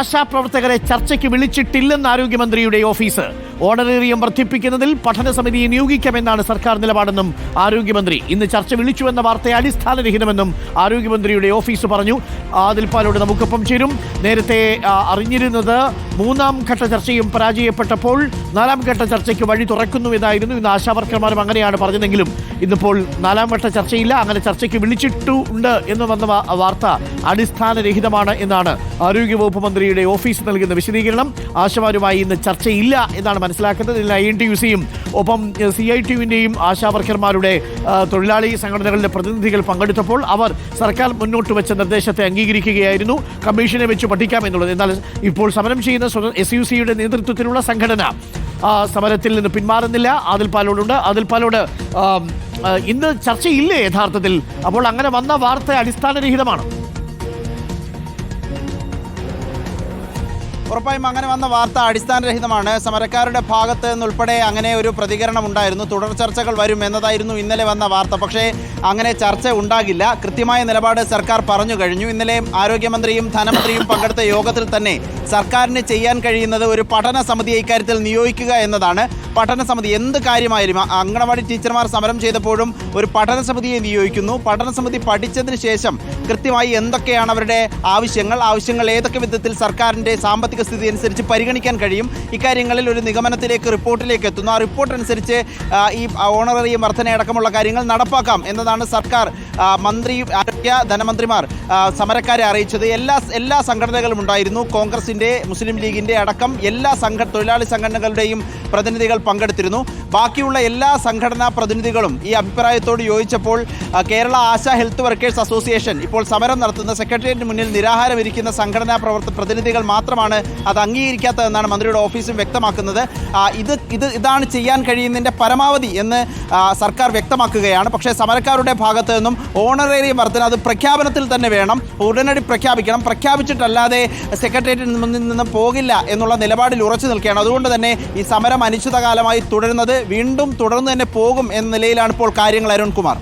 ആശാപ്രവർത്തകരെ ചർച്ചയ്ക്ക് വിളിച്ചിട്ടില്ലെന്ന് ആരോഗ്യമന്ത്രിയുടെ office. Honorarium വർദ്ധിപ്പിക്കുന്നതിൽ പഠന സമിതിയെ നിയോഗിക്കാമെന്നാണ് സർക്കാർ നിലപാടെന്നും ആരോഗ്യമന്ത്രി ഇന്ന് ചർച്ച വിളിച്ചുവെന്ന വാർത്ത അടിസ്ഥാനരഹിതമെന്നും ആരോഗ്യമന്ത്രിയുടെ ഓഫീസ് പറഞ്ഞു. ആദിൽ പാലോട് നമുക്കൊപ്പം ചേരും. നേരത്തെ അറിഞ്ഞിരുന്നത് മൂന്നാം ഘട്ട ചർച്ചയും പരാജയപ്പെട്ടപ്പോൾ നാലാം ഘട്ട ചർച്ചയ്ക്ക് വഴി തുറക്കുന്നു എന്നായിരുന്നു. ഇന്ന് ആശാവർക്കർമാരും അങ്ങനെയാണ് പറഞ്ഞതെങ്കിലും ഇന്നിപ്പോൾ നാലാം ഘട്ട ചർച്ചയില്ല. അങ്ങനെ ചർച്ചയ്ക്ക് വിളിച്ചിട്ടുണ്ട് എന്ന് വന്ന വാർത്ത അടിസ്ഥാനരഹിതമാണ് എന്നാണ് ആരോഗ്യവകുപ്പ് മന്ത്രിയുടെ ഓഫീസ് നൽകുന്ന വിശദീകരണം. ആശമാരുമായി ഇന്ന് ചർച്ചയില്ല എന്നാണ് മനസ്സിലാക്കുന്നത് ഇതിൽ ഐ എൻ ടി യു സിയും ഒപ്പം സി ഐ ടി യുവിന്റെയും ആശാവർക്കർമാരുടെ തൊഴിലാളി സംഘടനകളുടെ പ്രതിനിധികൾ പങ്കെടുത്തപ്പോൾ അവർ സർക്കാർ മുന്നോട്ട് വെച്ച നിർദ്ദേശത്തെ അംഗീകരിക്കുകയായിരുന്നു. കമ്മീഷനെ വെച്ച് പഠിക്കാം എന്നുള്ളത്. എന്നാൽ ഇപ്പോൾ സമരം ചെയ്യുന്ന എസ് യു സിയുടെ നേതൃത്വത്തിലുള്ള സംഘടന സമരത്തിൽ നിന്ന് പിന്മാറുന്നില്ല. ആദിൽ പാലോടുണ്ട്. ആദിൽ പാലോട് ഇന്ന് ചർച്ചയില്ലേ യഥാർത്ഥത്തിൽ? അപ്പോൾ അങ്ങനെ വന്ന വാർത്ത അടിസ്ഥാനരഹിതമാണ്. ഉറപ്പായും അങ്ങനെ വന്ന വാർത്ത അടിസ്ഥാനരഹിതമാണ്. സമരക്കാരുടെ ഭാഗത്ത് നിന്നുൾപ്പെടെ അങ്ങനെ ഒരു പ്രതികരണം ഉണ്ടായിരുന്നു തുടർ ചർച്ചകൾ വരും എന്നതായിരുന്നു ഇന്നലെ വന്ന വാർത്ത. പക്ഷേ അങ്ങനെ ചർച്ച ഉണ്ടാകില്ല. കൃത്യമായ നിലപാട് സർക്കാർ പറഞ്ഞു കഴിഞ്ഞു. ഇന്നലെ ആരോഗ്യമന്ത്രിയും ധനമന്ത്രിയും പങ്കെടുത്ത യോഗത്തിൽ തന്നെ സർക്കാരിന് ചെയ്യാൻ കഴിയുന്നത് ഒരു പഠന സമിതിയെ ഇക്കാര്യത്തിൽ നിയോഗിക്കുക എന്നതാണ്. പഠന സമിതി എന്ത് കാര്യമായാലും അംഗണവാടി ടീച്ചർമാർ സമരം ചെയ്തപ്പോഴും ഒരു പഠന സമിതിയെ നിയോഗിക്കുന്നു. പഠന സമിതി പഠിച്ചതിന് ശേഷം കൃത്യമായി എന്തൊക്കെയാണ് അവരുടെ ആവശ്യങ്ങൾ ആവശ്യങ്ങൾ ഏതൊക്കെ വിധത്തിൽ സർക്കാരിന്റെ സാമ്പത്തിക സ്ഥിതി അനുസരിച്ച് പരിഗണിക്കാൻ കഴിയും ഇക്കാര്യങ്ങളിൽ ഒരു നിഗമനത്തിലേക്ക് റിപ്പോർട്ടിലേക്ക് എത്തുന്നു. ആ റിപ്പോർട്ട് അനുസരിച്ച് ഈ ഓണററിയും വർധനയടക്കമുള്ള കാര്യങ്ങൾ നടപ്പാക്കാം എന്നതാണ് സർക്കാർ മന്ത്രി ആരോഗ്യ ധനമന്ത്രിമാർ സമരക്കാരെ അറിയിച്ചത്. എല്ലാ എല്ലാ സംഘടനകളും ഉണ്ടായിരുന്നു. കോൺഗ്രസിന്റെ മുസ്ലിം ലീഗിന്റെ അടക്കം എല്ലാ സംഘ തൊഴിലാളി സംഘടനകളുടെയും പ്രതിനിധികൾ പങ്കെടുത്തിരുന്നു. ബാക്കിയുള്ള എല്ലാ സംഘടനാ പ്രതിനിധികളും ഈ അഭിപ്രായത്തോട് യോജിച്ചപ്പോൾ Kerala Asha health workers association ഇപ്പോൾ സമരം നടത്തുന്ന സെക്രട്ടേറിയറ്റിന് മുന്നിൽ നിരാഹാരം ഇരിക്കുന്ന സംഘടനാ പ്രവർത്ത പ്രതിനിധികൾ മാത്രമാണ് അത് അംഗീകരിക്കാത്തതെന്നാണ് മന്ത്രിയുടെ ഓഫീസും വ്യക്തമാക്കുന്നത്. ഇത് ഇത് ഇതാണ് ചെയ്യാൻ കഴിയുന്നതിന്റെ പരമാവധി എന്ന് സർക്കാർ വ്യക്തമാക്കുകയാണ്. പക്ഷേ സമരക്കാരുടെ ഭാഗത്ത് നിന്നും ഓണറേറിയം വർധന അത് പ്രഖ്യാപനത്തിൽ തന്നെ വേണം. ഉടനടി പ്രഖ്യാപിക്കണം. പ്രഖ്യാപിച്ചിട്ടല്ലാതെ സെക്രട്ടേറിയറ്റിൽ നിന്നും നിന്ന് പോകില്ല എന്നുള്ള നിലപാടിൽ ഉറച്ചു നിൽക്കുകയാണ്. അതുകൊണ്ട് തന്നെ ഈ സമരം അനിശ്ചിതകാലമായി തുടരുന്നത് വീണ്ടും തുടർന്ന് തന്നെ പോകും എന്ന നിലയിലാണ് ഇപ്പോൾ കാര്യങ്ങൾ അരുൺകുമാർ.